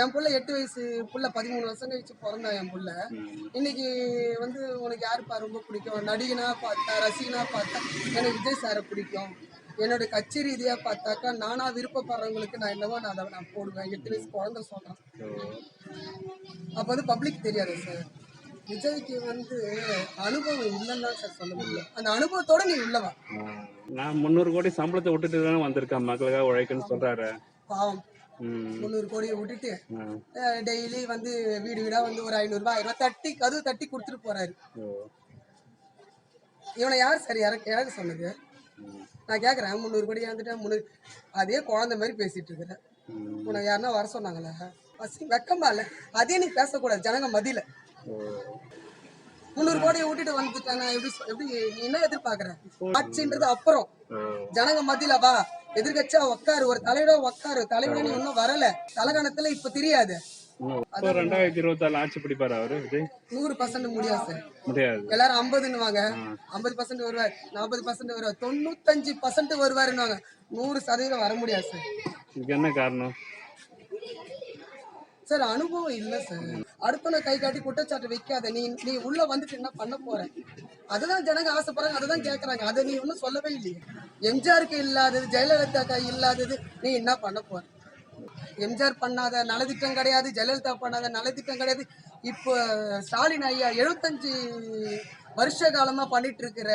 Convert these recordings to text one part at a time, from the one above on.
என் புள்ள எட்டு வயசு புள்ள பதிமூணு வருஷம் கழிச்சு பிறந்தான் என் புள்ள. இன்னைக்கு வந்து உனக்கு யாருப்பா ரொம்ப பிடிக்கும்? நடிகனா பார்த்தா ரசிகனா பார்த்தா எனக்கு விஜய் சாரை பிடிக்கும். என்னோட கட்சி ரீதியா பார்த்தாக்கா நானா விருப்பப்படுறவங்களுக்கு நான் என்னவோ நான் அதை நான் போடுவேன். எட்டு வயசு குழந்தை சொல்றேன். அப்போ வந்து பப்ளிக் தெரியாது சார் விஜய்க்கு வந்து அனுபவம் இல்லைன்னு தான் சார் சொல்ல முடியும். அந்த அனுபவத்தோட நீ உள்ளவா நான் முந்நூறு கோடி சம்பளத்தை விட்டுட்டு தானே வந்திருக்கேன் மக்களுக்காக உழைக்கன்னு சொல்றாரு. பாவம். முந்நூறு கோடியை விட்டுட்டு. டெய்லி வந்து வீடு வீடா வந்து ஒரு ஐநூறுரூபா ஆயிரம் தட்டி கதவு தட்டி கொடுத்துட்டு போறாரு. இவனை யார் சரி இறக்க இறக்க சொன்னது. நான் கேட்குறேன் முந்நூறு கோடி வந்துட்டேன் முந்நூறு அதே குழந்தை மாதிரி பேசிட்டு இருக்கிறேன். உனக்கு யாருன்னா வர சொன்னாங்களா பசி வெக்கமா இல்லை அதே நீ பேசக்கூடாது ஜனங்க மதியில. முந்நூறு கோடியை விட்டுட்டு வந்துட்டேன் நான் எப்படி எப்படி நீ என்ன எதிர்பார்க்கற ஆட்சின்றது அப்புறம். ஜனங்க மத்தியில வா எதிர்கட்சியா உட்காரு ஒரு தலைவரா உட்காரு தலைவரா நீ இன்னும் வரல. தலைகணத்துல இப்ப தெரியாது. ஆட்சி பிடிப்பாரு அவரு நூறு பர்சன்ட் முடியாது சார். முடியாது. எல்லாரும் ஐம்பதுன்னுவாங்க. ஐம்பது பர்சன்ட் வருவார் நாற்பது பர்சன்ட் வருவார் தொண்ணூத்தஞ்சு பர்சன்ட் வருவாருன்னுவாங்க. நூறு சதவீதம் வர முடியாது சார். இதுக்கு என்ன காரணம்? சார் அனுபவம் இல்லை சார் அடுத்தவனை கை காட்டி குற்றச்சாட்டு வைக்காத. நீ நீ உள்ள வந்துட்டு என்ன பண்ண போற? அதுதான் ஜனங்க ஆசைப்படுறாங்க அதுதான் கேட்கறாங்க அதை நீ ஒன்றும் சொல்லவே இல்லையே. எம்ஜிஆருக்கு இல்லாதது ஜெயலலிதாக்கா இல்லாதது நீ என்ன பண்ண போற? எம்ஜிஆர் பண்ணாத நலத்திட்டம் கிடையாது ஜெயலலிதா பண்ணாத நலத்திட்டம் கிடையாது. இப்போ ஸ்டாலின் ஐயா எழுபத்தஞ்சு வருஷ காலமா பண்ணிட்டு இருக்கிற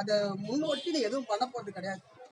அதை முன்னோட்டி நீ எதுவும் பண்ண போறது கிடையாது.